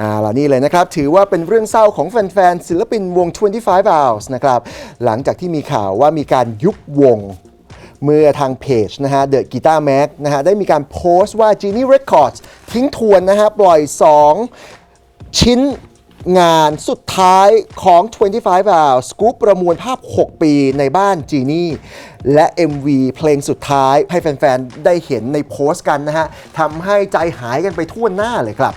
อ่าล่ะนี่เลยนะครับ ถือว่าเป็นเรื่องเศร้าของแฟนๆศิลปินวง 25 Hours นะครับ หลังจากที่มีข่าวว่ามีการยุบวงเมื่อทางเพจนะฮะ The Guitar Mag นะฮะ ได้มีการโพสต์ว่า Genie Records ทิ้งทวนนะฮะ ปล่อย 2 ชิ้นงานสุดท้ายของ 25 Hours สกู๊ปประมวลภาพ 6 ปีในบ้าน Genie และ MV เพลงสุดท้ายให้แฟนๆ ได้เห็นในโพสต์กันนะฮะทำให้ใจหายกันไปทั่วหน้าเลยครับ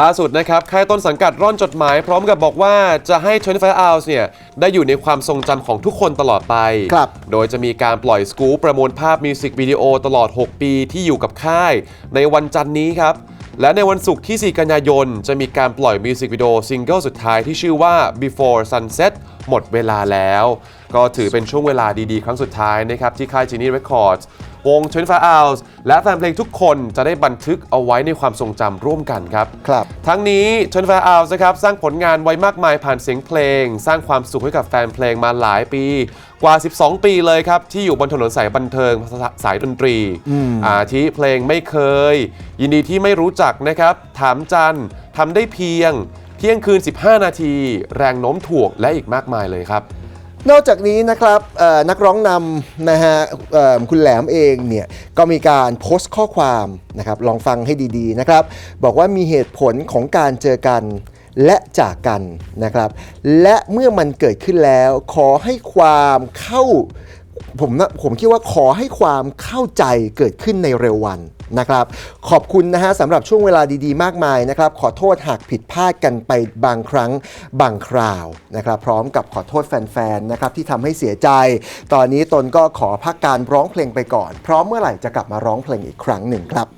ล่าสุดนะครับ ค่ายต้นสังกัดร่อนจดหมาย พร้อมกับบอกว่าจะให้ 25 hours เนี่ย ได้อยู่ในความทรงจำของทุกคนตลอดไป ครับ โดยจะมีการปล่อยสกู๊ปประมวลภาพมิวสิกวิดีโอตลอด 6 ปีที่อยู่กับค่าย ในวันจันทร์นี้ครับ และในวันศุกร์ที่ 4 กันยายน จะมีการปล่อยมิวสิกวิดีโอซิงเกิลสุดท้ายที่ชื่อว่า Before Sunset หมดเวลาแล้ว ก็ถือเป็นช่วงเวลาดีๆ ครั้งสุดท้ายนะครับที่ค่าย Genie Records วง25 hours และแฟนเพลงทุกคนจะได้บันทึกเอาไว้ในความทรงจำร่วมกันครับ ครับ ทั้งนี้ชนฟ้าอาวนะครับสร้างผลงานไว้มากมายผ่านเสียงเพลง สร้างความสุขให้กับแฟนเพลงมาหลายปี กว่า 12 ปีเลยครับ ที่อยู่บนถนนสายบันเทิงสสายดนตรีอาทิเพลงไม่เคย ยินดีที่ไม่รู้จักนะครับ ถามจันทำได้เพียง เที่ยงคืน 15 นาที แรงโน้มถ่วงและอีกมากมายเลยครับ นอกจากนี้นะครับนักร้องนำนะฮะคุณแหลมเองเนี่ยก็มีการโพสต์ข้อความนะครับลองฟังให้ดีๆนะครับ บอกว่ามีเหตุผลของการเจอกันและจากกันนะครับ และเมื่อมันเกิดขึ้นแล้วขอให้ความเข้า ผมนะผมคิดว่าขอให้ความเข้าใจเกิดขึ้นในเร็ววันนะครับ ขอบคุณนะฮะสำหรับช่วงเวลาดีๆ มากมายนะครับ ขอโทษหากผิดพลาดกันไปบางครั้งบางคราวนะครับ พร้อมกับขอโทษแฟนๆนะครับที่ทำให้เสียใจ ตอนนี้ตนก็ขอพักการร้องเพลงไปก่อน พร้อมเมื่อไหร่จะกลับมาร้องเพลงอีกครั้งหนึ่งครับ